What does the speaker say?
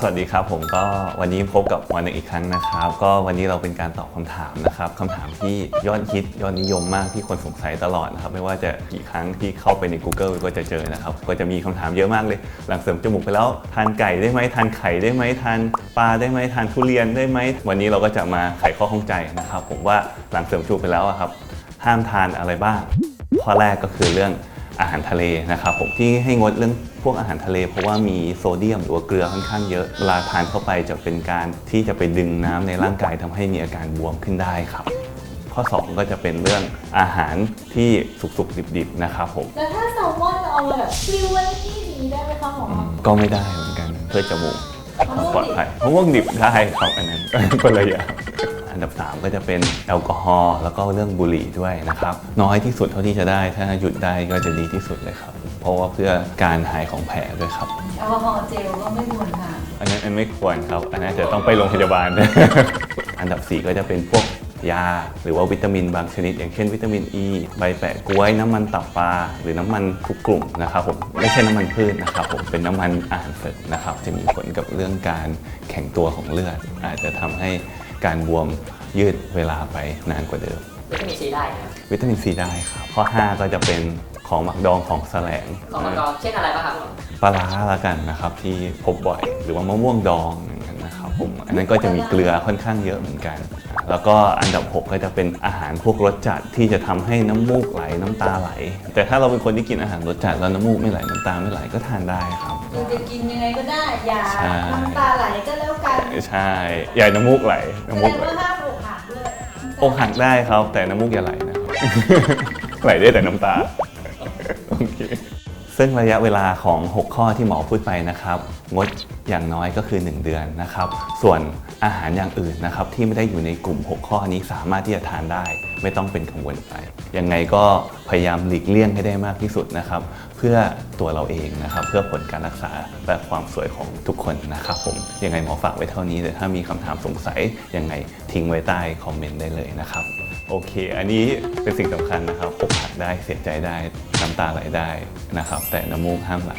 สวัสดีครับผมก็วันนี้พบกับวันหนึ่งอีกครั้งนะครับ ก็วันนี้เราเป็นการตอบคำถามนะครับคำถามที่ยอดฮิตยอดนิยมมากที่คนสงสัยตลอดนะครับไม่ว่าจะกี่ครั้งที่เข้าไปใน Google ก็จะเจอนะครับก็จะมีคำถามเยอะมากเลย หลังเสริมจมูกไปแล้วทานไก่ได้ไหมทานไข่ได้ไหมทานปลาได้ไหมทานทุเรียนได้ไหมวันนี้เราก็จะมาไขข้อข้องใจนะครับ ผมว่าหลังเสริมจมูกไปแล้วอะครับห้ามทานอะไรบ้างข้อแรกก็คือเรื่อง อาหารทะเลนะครับผมที่ให้งดเรื่องพวกอาหารทะเล เพราะว่ามีโซเดียมหรือว่าเกลือค่อนข้างเยอะเวลาทานเข้าไปจะเป็นการที่จะไปดึงน้ำในร่างกายทำให้มีอาการบวมขึ้นได้ครับข้อ 2 ก็จะเป็นเรื่องอาหารที่สุกๆ ดิบๆ นะครับผม แล้วถ้าแซลมอนเอามาแบบซิวไว้ที่นี้ได้ไหมคะหมอก็ไม่ได้เหมือนกันเพื่อจมูกมะม่วงดิบปลอดภัยมะม่วงดิบได้ครับอันนั้นคนละอย่าง อันดับ 3 ก็จะเป็นแอลกอฮอล์แล้วก็เรื่องบุหรี่ด้วยนะครับน้อยที่สุดเท่าที่จะได้ ถ้าหยุดได้ก็จะดีที่สุดเลยครับ เพราะว่าเพื่อการหายของแผลด้วยครับแอลกอฮอล์เจลก็ไม่ควรทานอันนั้นอันไม่ควรครับ อันนั้นจะต้องไปโรงพยาบาล อันดับ 4 ก็จะเป็นพวกยา หรือว่าวิตามินบางชนิด อย่างเช่นวิตามินอ e, ีใบแปะกล้วยน้ำมันตับปลาหรือน้ำมันทุกกลุ่มนะครับผมไม่ใช่น้ำมันพืชนะครับผมเป็นน้ำมันอาหารเสริมนะครับจะมีผลกับเรื่องการแข็งตัวของเลือด อาจจะทำให้ การบวมยืดเวลาไปนานกว่าเดิม วิตามินซีได้ครับวิตามินซีได้ครับข้อ 5 ก็จะเป็นของหมักดองของแสลงของมังกรเช่นอะไรบ้างครับปลาร้าละกันนะครับที่พบบ่อยหรือว่ามะม่วงดอง ผม อันนั้นก็จะมีเกลือค่อนข้างเยอะเหมือนกัน แล้วก็อันดับ 6 ก็จะเป็นอาหารพวกรสจัดที่จะทำให้น้ำมูกไหลน้ำตาไหล แต่ถ้าเราเป็นคนที่กินอาหารรสจัดแล้วน้ำมูกไม่ไหลน้ำตาไม่ไหลก็ทานได้ครับคือจะกินยังไงก็ได้อย่าใช่น้ำตาไหลก็แล้วกันใช่อย่าน้ำมูกไหลแสน้ำดมูกงไหลว่าห้ามอกหักด้วยอกหักได้ครับ แต่น้ำมูกอย่าไหลนะครับไหลได้แต่น้ำตาโอเค ซึ่งระยะเวลาของ 6 ข้อที่หมอพูดไปนะครับ งดอย่างน้อยก็คือ 1 เดือนนะครับ ส่วนอาหารอย่างอื่นนะครับ ที่ไม่ได้อยู่ในกลุ่ม 6 ข้อนี้สามารถที่จะทานได้ ไม่ต้องเป็นกังวลไปยังไงก็พยายามหลีกเลี่ยงให้ได้มากที่สุดนะครับ เพื่อตัวเราเองนะครับ เพื่อผลการรักษาและความสวยของทุกคนนะครับผมยังไงหมอฝากไว้เท่านี้แต่ถ้ามีคำถามสงสัยยังไงทิ้งไว้ใต้คอมเมนต์ได้เลยนะครับ โอเค อันนี้เป็นสิ่งสำคัญนะครับอกหักได้เสียใจได้น้ำตาไหลได้นะครับ แต่น้ำมูกห้ามไหล